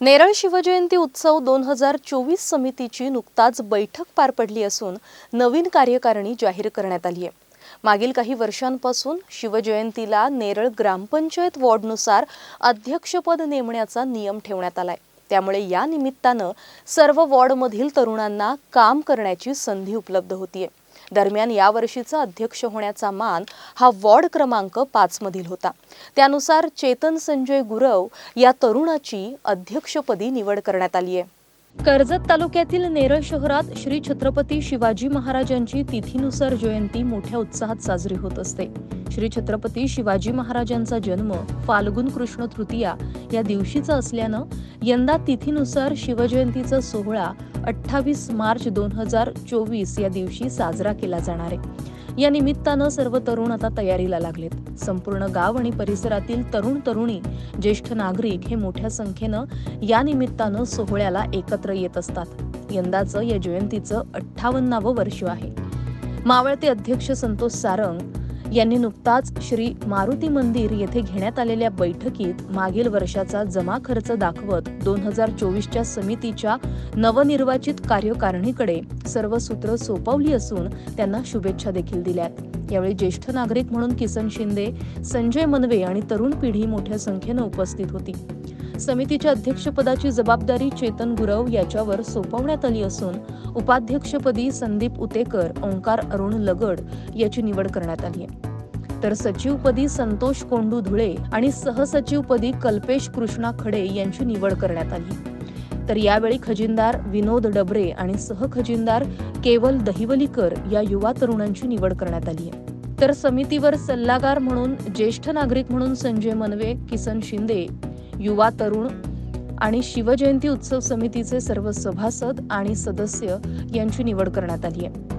नेरळ शिवजयंती उत्सव दोन हजार चोवीस समितीची नुकताच बैठक पार पडली असून नवीन कार्यकारिणी जाहीर करण्यात आली आहे. मागील काही वर्षांपासून शिवजयंतीला नेरळ ग्रामपंचायत वॉर्डनुसार अध्यक्षपद नेमण्याचा नियम ठेवण्यात आलाय. त्यामुळे या निमित्तानं सर्व वॉर्डमधील तरुणांना काम करण्याची संधी उपलब्ध होतीये. दरम्यान यावर्षीचा अध्यक्ष होण्याचा मान हा वॉर्ड क्रमांक पाच मधील होता. त्यानुसार चेतन संजय गुरव या तरुणाची अध्यक्षपदी निवड करण्यात आली आहे. कर्जत तालुक्यातील नेरळ शहरात श्री छत्रपती शिवाजी महाराजांची तिथीनुसार जयंती मोठ्या उत्साहात साजरी होत असते. श्री छत्रपती शिवाजी महाराजांचा जन्म फाल्गुन कृष्ण तृतीया या दिवशीचा असल्यानं यंदा तिथीनुसार शिवजयंतीचा सोहळा अठ्ठावीस मार्च दोन हजार चोवीस या दिवशी साजरा केला जाणार आहे. या निमित्तानं सर्व तरुण आता तयारीला लागलेत. संपूर्ण गाव आणि परिसरातील तरुण तरुणी ज्येष्ठ नागरिक हे मोठ्या संख्येनं या निमित्तानं सोहळ्याला एकत्र येत असतात. यंदाचं या जयंतीचं अठ्ठावन्नावं वर्ष आहे. मावळते अध्यक्ष संतोष सारंग यांनी नुकताच श्री मारुती मंदिर येथे घेण्यात आलेल्या बैठकीत मागील वर्षाचा जमा खर्च दाखवत दोन हजार चोवीसच्या समितीच्या नवनिर्वाचित कार्यकारिणीकडे सर्व सूत्र सोपवली असून त्यांना शुभेच्छा देखील दिल्यात. यावेळी ज्येष्ठ नागरिक म्हणून किसन शिंदे संजय मनवे आणि तरुण पिढी मोठ्या संख्येनं उपस्थित होती. समितीच्या अध्यक्षपदाची जबाबदारी चेतन गुरव याच्यावर सोपवण्यात आली असून उपाध्यक्षपदी संदीप उतेकर ओंकार अरुण लगड याची निवड करण्यात आली आहे. तर सचिवपदी संतोष कोंडू धुळे आणि सहसचिवपदी कल्पेश कृष्णा खडे यांची निवड करण्यात आली. तर यावेळी खजिनदार विनोद डबरे आणि सहखजिनदार केवल दहिवलीकर या युवा तरुणांची निवड करण्यात आली आहे. तर समितीवर सल्लागार म्हणून ज्येष्ठ नागरिक म्हणून संजय मनवे किसन शिंदे युवा तरुण आणि शिवजयंती उत्सव समितीचे सर्व सभासद आणि सदस्य यांची निवड करण्यात आली आहे.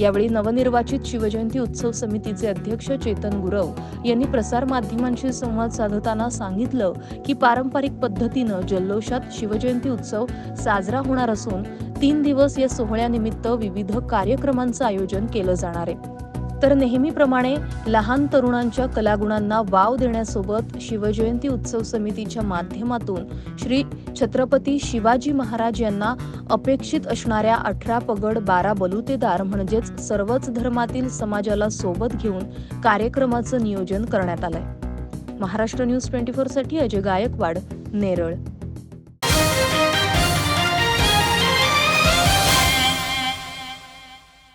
यावेळी नवनिर्वाचित शिवजयंती उत्सव समितीचे अध्यक्ष चेतन गुरव यांनी प्रसार माध्यमांशी संवाद साधताना सांगितलं की पारंपरिक पद्धतीनं जल्लोषात शिवजयंती उत्सव साजरा होणार असून तीन दिवस या सोहळ्यानिमित्त विविध कार्यक्रमांचं आयोजन केलं जाणार आहे. तर नेहमीप्रमाणे लहान तरुणांच्या कलागुणांना वाव देण्यासोबत शिवजयंती उत्सव समितीच्या माध्यमातून श्री छत्रपती शिवाजी महाराज यांना अपेक्षित असणाऱ्या अठरा पगड बारा बलुतेदार म्हणजेच सर्वच धर्मातील समाजाला सोबत घेऊन कार्यक्रमाचं नियोजन करण्यात आलंय. महाराष्ट्र न्यूज ट्वेंटी फोरसाठी अजय गायकवाड नेरळ.